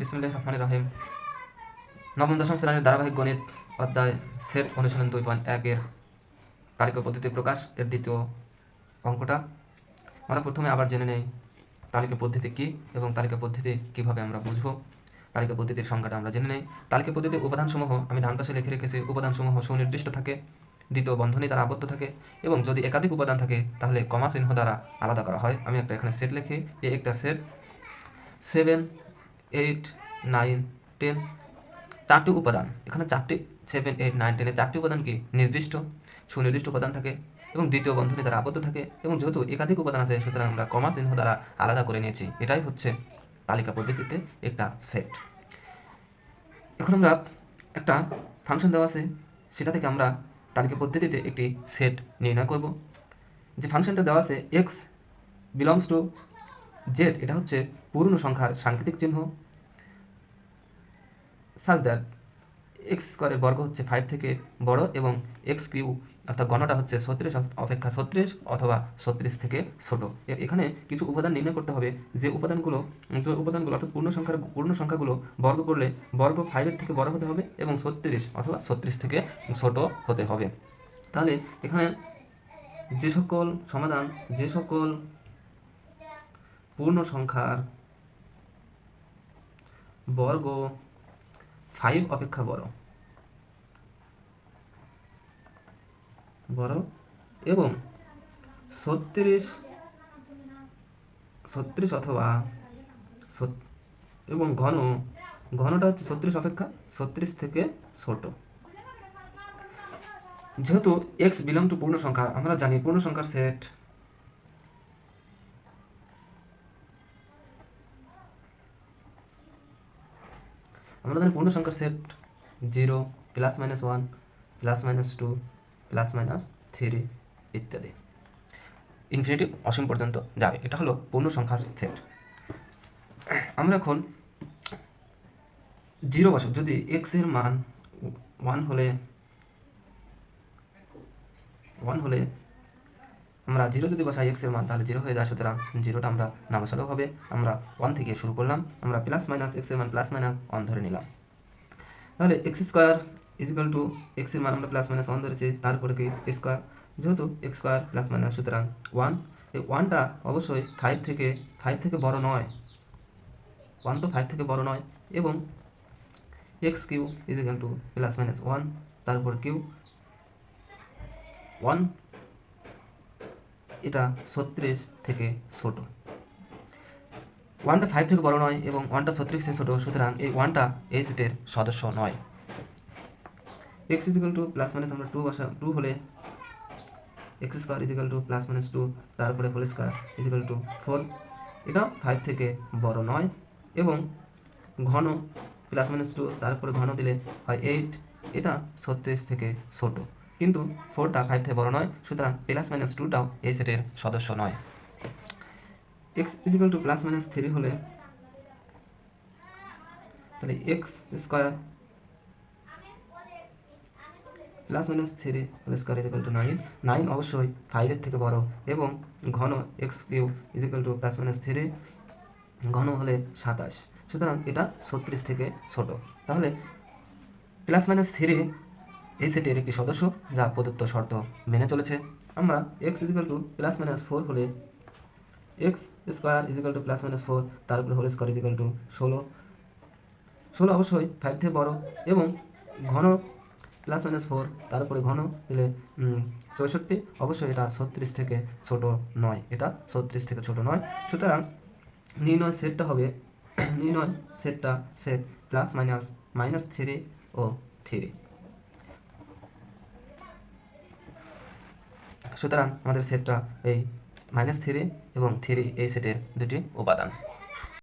বিসমুল্লাহ রহমান রাহিম। নবম দশম শ্রেণির ধারাবাহিক গণিত অধ্যায় সেট অনুশীলন দুই পয়েন্ট একের তালিকা পদ্ধতি প্রকাশ এর দ্বিতীয় অঙ্কটা। আমরা প্রথমে আবার জেনে নেই তালিকা পদ্ধতি কী এবং তালিকা পদ্ধতি কীভাবে আমরা বুঝব। তালিকা পদ্ধতির সংখ্যাটা আমরা জেনে নেই। তালিকা পদ্ধতির উপাদানসমূহ আমি ডান পাশে লিখে রেখেছি। উপাদানসমূহ সুনির্দিষ্ট থাকে, দ্বিতীয় বন্ধনী দ্বারা আবদ্ধ থাকে এবং যদি একাধিক উপাদান থাকে তাহলে কমা চিহ্ন দ্বারা আলাদা করা হয়। আমি একটা এখানে সেট লিখি, এই একটা set. Seven eight nine ten চারটি উপাদান। এখানে চারটি সেভেন এইট নাইন টেনের চারটি উপাদান কি? নির্দিষ্ট, সুনির্দিষ্ট উপাদান থাকে এবং দ্বিতীয় বন্ধনী দ্বারা আবদ্ধ থাকে এবং যেহেতু একাধিক উপাদান আছে, সুতরাং আমরা কমা চিহ্ন দ্বারা আলাদা করে নিয়েছি। এটাই হচ্ছে তালিকা পদ্ধতিতে একটা সেট এখন আমরা একটা ফাংশন দেওয়া আছে, সেটা থেকে আমরা তালিকা পদ্ধতিতে একটি সেট নির্ণয় করব। যে ফাংশনটা দেওয়া আছে এক্স বিলংস টু জেড এটা হচ্ছে পূর্ণ সংখ্যার সাংকেতিক চিহ্ন। সাজ দ্যাট এক্স স্কোয়ারের বর্গ হচ্ছে ফাইভ থেকে বড় এবং এক্স কিউ অর্থাৎ গণটা হচ্ছে ছত্রিশ, অপেক্ষা ছত্রিশ অথবা ছত্রিশ থেকে ছোট এখানে কিছু উপাদান নির্ণয় করতে হবে। যে উপাদানগুলো যে উপাদানগুলো, অর্থাৎ পূর্ণ সংখ্যার, পূর্ণ সংখ্যাগুলো বর্গ করলে বর্গ ফাইভের থেকে বড় হতে হবে এবং ছত্রিশ অথবা ছত্রিশ থেকে ছোট হতে হবে। তাহলে এখানে যে সকল সমাধান, যে সকল পূর্ণ সংখ্যার বর্গ ফাইভ অপেক্ষা বড়। বড় এবং ছত্রিশ ছত্রিশ অথবা এবং ঘন, ঘনটা হচ্ছে ছত্রিশ অপেক্ষা, ছত্রিশ থেকে ছোট। যেহেতু এক্স বিলং টু পূর্ণ সংখ্যা আমরা জানি পূর্ণ সংখ্যার সেট আমরা জানি পূর্ণ সংখ্যার set zero plus minus one plus minus two plus minus three ইত্যাদি। ইনফিনিটিভ অসীম পর্যন্ত যাবে। এটা হলো পূর্ণ সংখ্যার সেট আমরা এখন জিরো বসব। যদি এক্সের মান ওয়ান হলে ওয়ান হলে আমরা জিরো যদি বসাই এক্সের মান তাহলে জিরো হয়ে যায়। সুতরাং জিরোটা আমরা না বসালেও হবে। আমরা ওয়ান থেকে শুরু করলাম। আমরা প্লাস মাইনাস এক্সের মান প্লাস মাইনাস ওয়ান ধরে নিলাম। তাহলে এক্স স্কোয়ার ইজিক্যাল টু এক্সের মান আমরা প্লাস মাইনাস ওয়ান ধরেছি। তারপরে কি? স্কোয়ার যেহেতু এক্স স্কোয়ার প্লাস মাইনাস সুতরাং ওয়ান এই ওয়ানটা অবশ্যই ফাইভ থেকে ফাইভ থেকে বড় নয়। ওয়ান তো ফাইভ থেকে বড় নয়। এবং x cube equal to plus minus one তারপর কিউ ওয়ান এটা ছত্রিশ থেকে ছোট। ওয়ানটা ফাইভ থেকে বড় নয় এবং ওয়ানটা ছত্রিশ থেকে ছোট, সুতরাং এই ওয়ানটা এই সেটের সদস্য নয়। X equal to plus minus আমরা টু বসা টু হলে x square equal to plus minus two তারপরে whole square equal to four এটা ফাইভ থেকে বড় নয় এবং ঘন প্লাস মাইনাস টু তারপরে ঘন দিলে হয় এইট এটা ছত্রিশ থেকে ছোট। কিন্তু ফোরটা ফাইভ থেকে বড় নয়, সুতরাং প্লাস মাইনাস টুটাও এই সেটের সদস্য নয়। X equal to plus minus three হলে তাহলে x square plus minus three whole square equal to nine nine অবশ্যই ফাইভের থেকে বড় এবং ঘন x cube equal to plus minus three ঘন হলে সাতাশ। সুতরাং এটা ছত্রিশ থেকে ছোট। তাহলে প্লাস মাইনাস থ্রি এই সেটের একটি সদস্য যা প্রদত্ত শর্ত মেনে চলেছে। আমরা x equal to plus minus four হলে x square equal to plus minus four তার উপরে হোল স্কোয়ার ইজিক্যাল টু ষোলো। ষোলো অবশ্যই ফাইভ থেকে বড় এবং ঘন প্লাস মাইনাস ফোর তার উপরে ঘন দিলে চৌষট্টি। অবশ্যই এটা ছত্রিশ থেকে ছোট নয়, এটা ছত্রিশ থেকে ছোট নয়। সুতরাং নির্ণয় সেটটা হবে, নির্ণয় সেটটা set plus minus minus three ও থ্রি সুতরাং আমাদের সেটটা এই মাইনাস থ্রি এবং থ্রি এই সেটের দুটি উপাদান।